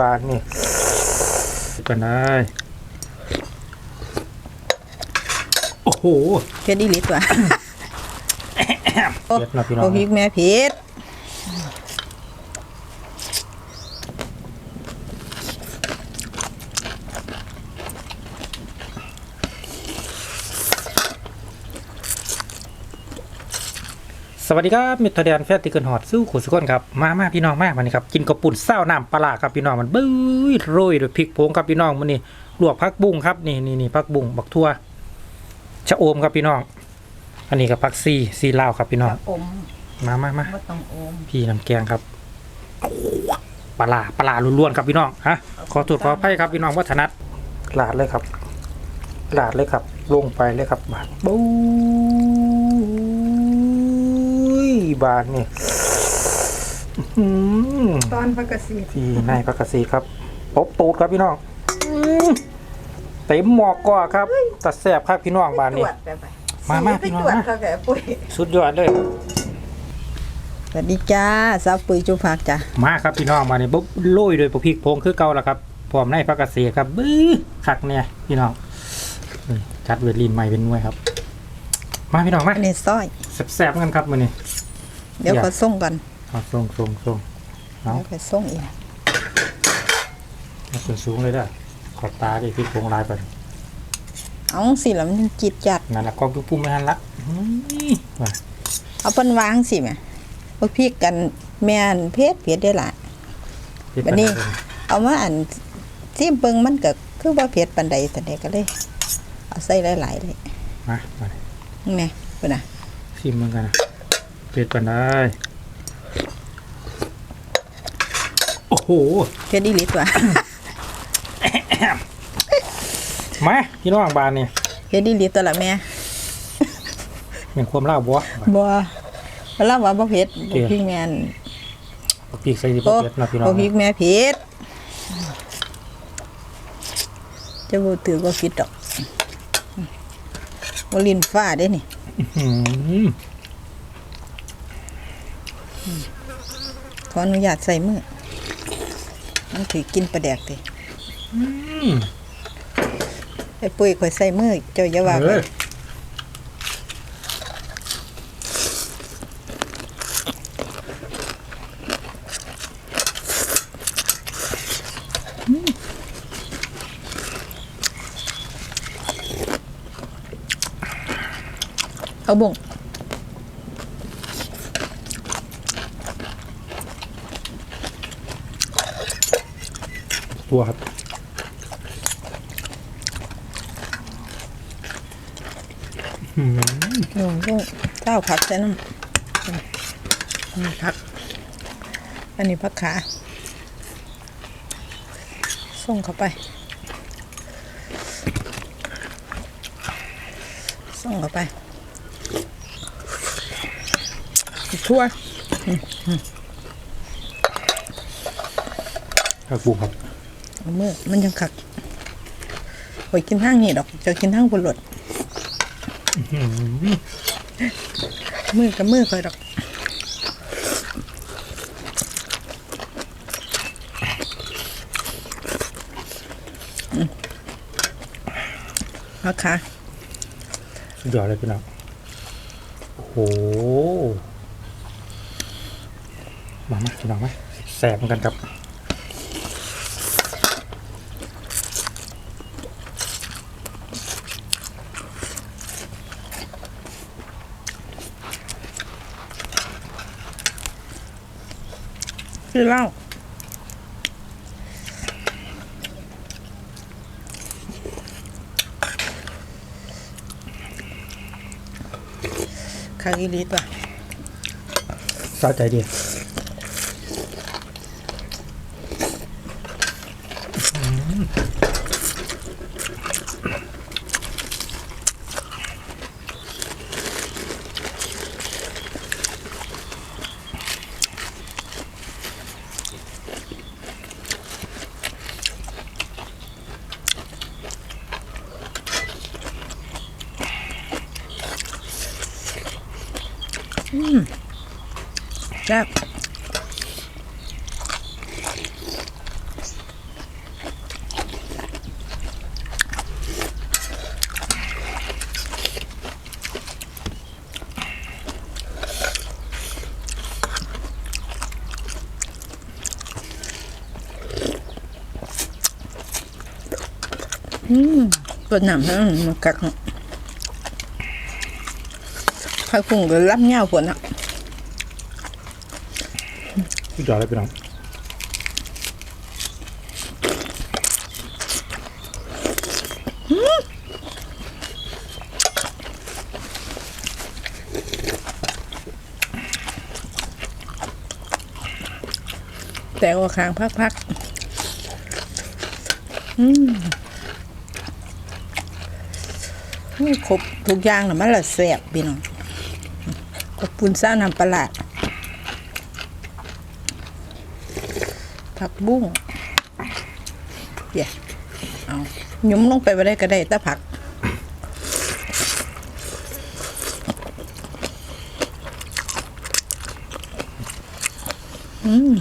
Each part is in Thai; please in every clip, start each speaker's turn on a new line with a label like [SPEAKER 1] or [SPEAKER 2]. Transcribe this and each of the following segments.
[SPEAKER 1] บาทนี่กันได้โอ้โห
[SPEAKER 2] เพชรอีหลิตัว
[SPEAKER 1] เผ็ดเนาะพี่น้อง
[SPEAKER 2] โอ้พริกแม่เพชร
[SPEAKER 1] สวัสดีครับมิตรแดนแฟตติเกินหอดสู้ขุนสุกคนครับมามาพี่น้องมาวันนี้ครับกินกระปุ่นเศร้าน้ำปลาร้าครับพี่น้องมันบื้อโรยด้วยพริกผงครับพี่น้องมันนี่ลวกผักบุ้งครับนี่นี่นี่ผักบุ้งบักทั่วชะโอมครับพี่น้อง อันนี้กับผักซีซีลาวครับพี่น้อง
[SPEAKER 2] อม
[SPEAKER 1] มามามา
[SPEAKER 2] บ่ต้องอม
[SPEAKER 1] พี่น้ำแกงครับปลาร้าปลาร้าล้วนๆครับพี่น้องฮะขอตรวจขออภัยครับพี่น้องวัฒนัดลาดเลยครับลาดเลยครับ ลงไปเลยครับบาทบู๊ บาทนี่อื้อหือ
[SPEAKER 2] ตอนพักกสี
[SPEAKER 1] ที่นายพักกสีครับปบตูดครับพี่น้องอื้อเต็มหมอกก็ครับตัดแสบครับพี่น้องบานนี้มามาพี่น้อง
[SPEAKER 2] ตรวจ
[SPEAKER 1] มา
[SPEAKER 2] เขาแกปุ้ย
[SPEAKER 1] สุดยอดเลย
[SPEAKER 2] สวัสดีจ้าสาวปุ๋ยจุภาคจ้ะ
[SPEAKER 1] มาครับพี่น้องมาเนี่ยปุ๊บโรยโดวยพริกพงคือเก่าแล้วครับพร้อมในพักกสีครับบื้อคักเนี่ยพี่น้องนี่จัดเวทลินใหม่เป็นหน่วยครับ มาพี่น้องมา
[SPEAKER 2] อันนี้ซอย
[SPEAKER 1] แซ่บๆกันครับมื้อนี้
[SPEAKER 2] เดี๋ยว
[SPEAKER 1] อยาก
[SPEAKER 2] ขอส่งก่อน
[SPEAKER 1] เอาส่งส่งส่งเอา
[SPEAKER 2] เดี๋ยวขอส่งอีก
[SPEAKER 1] เอาส่วนสูงเลยเด้อขอบตาดิพริกพงลายไป
[SPEAKER 2] เอาสิแล้วมันจิตจัด
[SPEAKER 1] นั่นละกองทุกปุ่มไม่ทันละอื้อมา
[SPEAKER 2] เอาเปิ้นวางสิแม่บ่พริกกันแม่นเพชรเพชรได้ล่ะ
[SPEAKER 1] พริก
[SPEAKER 2] บัดนี้
[SPEAKER 1] ปา
[SPEAKER 2] เอามาอันซิมเบิ่งมันก็คือบ่เผ็ดปานใดแต่เด็กก็เลย เอาใส่หลายๆเลย
[SPEAKER 1] มามาดิ
[SPEAKER 2] นี่ไงเพิ่นน่ะ
[SPEAKER 1] ชิมเหมือนกันนะเผ็ดปานได้ โอ้โห
[SPEAKER 2] เผ็ดอีหลิตัว
[SPEAKER 1] มาพี่น้องบานนี่
[SPEAKER 2] เผ็ดอีหลิตัวละแม่
[SPEAKER 1] เป็นความเล่าบัว
[SPEAKER 2] บ่เวลาว่าบ่เผ็ด
[SPEAKER 1] เกลื
[SPEAKER 2] บ่
[SPEAKER 1] อ
[SPEAKER 2] พริกแม่น
[SPEAKER 1] พริกใส่ดิบ
[SPEAKER 2] โอ้
[SPEAKER 1] เผ็ดเนาะพี่น้อง
[SPEAKER 2] บ่พริกแม่เผ็ดจะบ่ถือบ่ผิดดอกบ่ลิ้นฟ้าเด้นี่
[SPEAKER 1] อืม
[SPEAKER 2] ขออนุญาตใส่มือมันถือกินปลาแดกติ
[SPEAKER 1] อืม
[SPEAKER 2] ไอ้ปุ้ยข่อยใส่มือเจ้าอย่าว่า
[SPEAKER 1] เอ
[SPEAKER 2] ข่อ
[SPEAKER 1] อย
[SPEAKER 2] เอาบ่ง
[SPEAKER 1] ตัวครับ อืม
[SPEAKER 2] บ่งบ่งเจ้าผักใส่น้ำนี่ผัก อันนี้ผักขาส่งเข้าไป ส่งเข้าไปทั่ว
[SPEAKER 1] ผักบุ้งครับ
[SPEAKER 2] เอามือมันยังขักโอยกินทางนี่ดอก จะกินทางบนรถมือกับมือคอยดอกอืมเอาค่ะ
[SPEAKER 1] สุดยอดเลยพี่น้องโอ้โห มามาพี่น้องมาแสบเหมือนกันครับ
[SPEAKER 2] คือเหล้าคากิลิตัว
[SPEAKER 1] สะใจดี
[SPEAKER 2] แซ่บอืมกดน้ำให้มันกักเนาะ ผักบุ้งก็รับเงาฝนอะ
[SPEAKER 1] สุดยอดเลยพี่น้อง
[SPEAKER 2] แต่ว่าค้างพักๆอืมนี่ครบทุกอย่างนะมันละแสบพี่น้อง ปุนซ่าน้ำปลาผักบุ้งเดี๋ยวเอาหยุ้มลงไปไ่ได้ก็ได้แต่ผัก อืม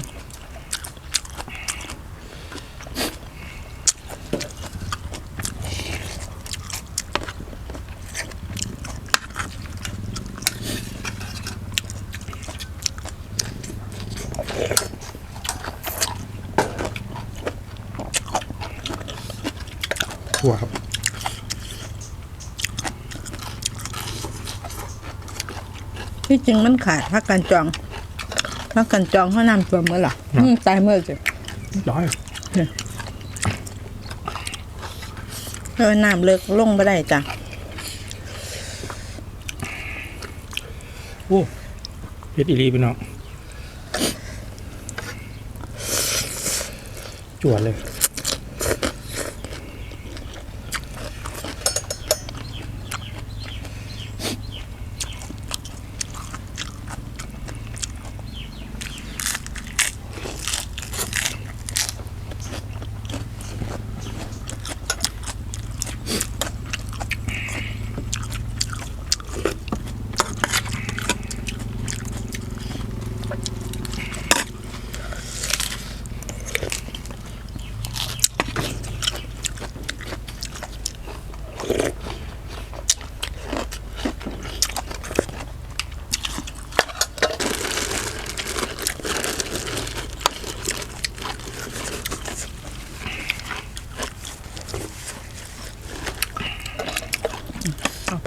[SPEAKER 1] ถั่วครับ
[SPEAKER 2] ที่จริงมันขาดพักกันจองพักกันจองเขานำตัวเมื่อหรออืมตายเมื่อจ้ะ
[SPEAKER 1] ร้อย
[SPEAKER 2] เพราะว่าน้ำเลิกลงไม่ได้จ้ะ
[SPEAKER 1] โอ้เผ็ดอีหลีพี่น้อง จวดเลย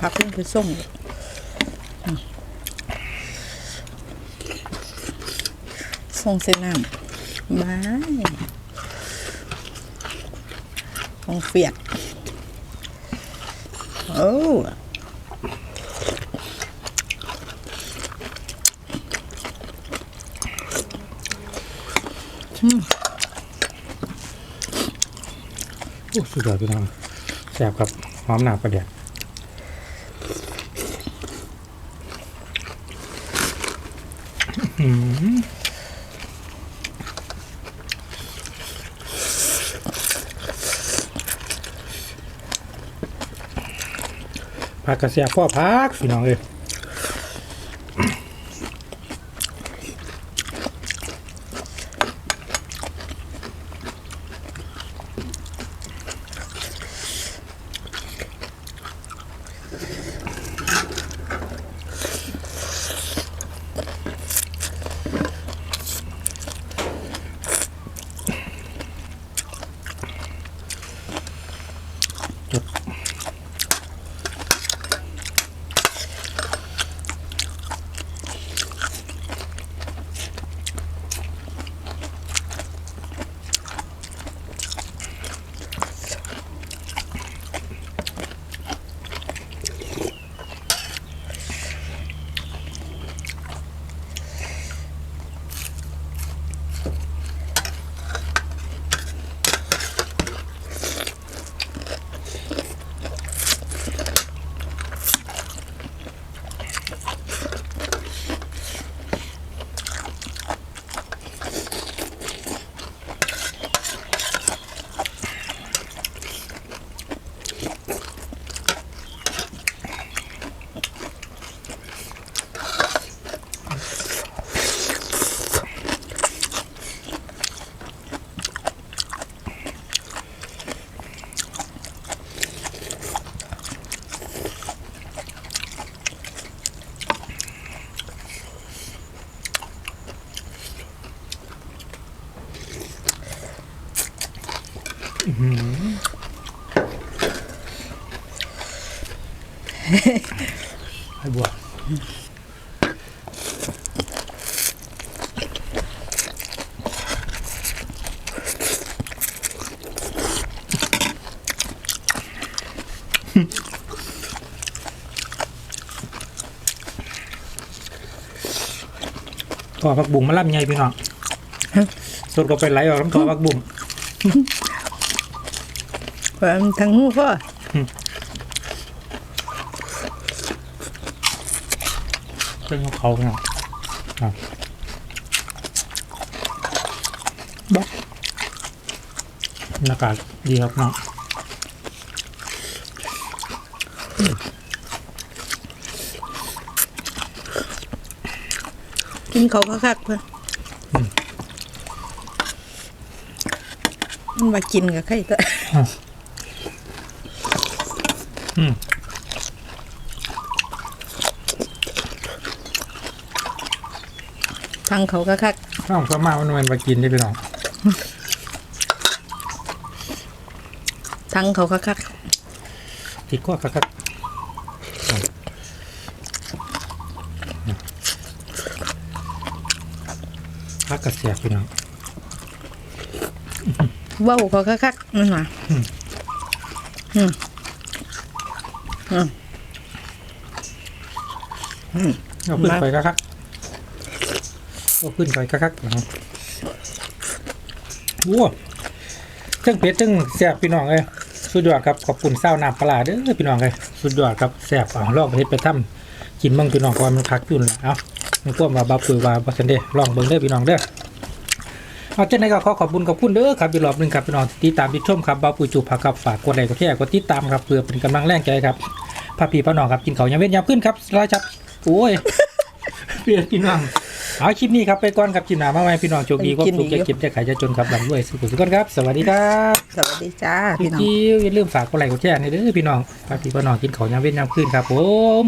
[SPEAKER 2] พักลงไปส่งเลยอืมส่งเส้นน้ำบายของเฟียดโอ้
[SPEAKER 1] โอ้สุดยอดพี่น้องแซ่บครับหอมหนาประเดี๋ยวอื้อหือ ผักกระเสียพ่อพักพี่น้องเอ้ย ไอ้บัวต่อผักบุ้งมาล่ำใหญ่พี่น้องสดก็ไปไหลออกน้ำต่อผักบุ้ง
[SPEAKER 2] ความทั้งหูพ่อ
[SPEAKER 1] เป็นของเขาเนี่ยอะบ๊อกบรรยากาศดีครับเนาะ
[SPEAKER 2] กินเขาคักๆเพื่อนมันมากินกับใครก็
[SPEAKER 1] อืม
[SPEAKER 2] ทั้งเขาคัก
[SPEAKER 1] ข้าวพม่ามันมันมากินได้พี่น้อง
[SPEAKER 2] ๆทั้งเขาคัก
[SPEAKER 1] ติดก็คักคักพักกระเสียบพี่น้อง
[SPEAKER 2] ๆเว้าเขาคักๆนั่นน่ะ
[SPEAKER 1] เอาขึ้นไปคักคัก เอาขึ้นไปคักคักนะครับว้าเทั้งเป็ดเทั้งแซ่บพี่น้องเลยสุดยอดครับขอบคุณเศร้าน้ำปลาเด้อพี่น้องเลยสุดยอดครับแซ่บเอาลองไปเฮ็ดไปทำกินมั่งพี่น้องเพราะว่ามันคักอยู่นแหละเอาไม่กลัวมาบาปุยว่าบัสันเดลองเบิ่งเด้อพี่น้องเด้อเอาเช่นนี้ก็ขอขอบคุณขอบคุณเด้อครับอีกรอบหนึ่งครับพี่น้องติดตามติดชมครับบ้าปุยจูผักกับฝากกดไลค์กดแชร์กดติดตามครับเพื่อเป็นกำลังแรงใจครับพาพี่พ่อน้องครับกินเขาวยามเว้นยามขึ้นครับรายจับโอ้ยเปลี่ยนพี่น้อง เอาคลิปนี้ครับไปก่อนครับคลิปหน้ามาใหม่พี่น้องโชคดีความสุขจะเก็บจะขายจะจนครับลำด้วยสุขสุขกันครับ สวัสดีครับ
[SPEAKER 2] สวัสดีจ้า
[SPEAKER 1] พี่
[SPEAKER 2] พี่น้อง
[SPEAKER 1] จิ้วอย่าลืมฝากกดไลค์กดแชร์ให้เด้อพี่น้องพาพี่พ่อน้องกินเขาวยามเว้นยามขึ้นครับผม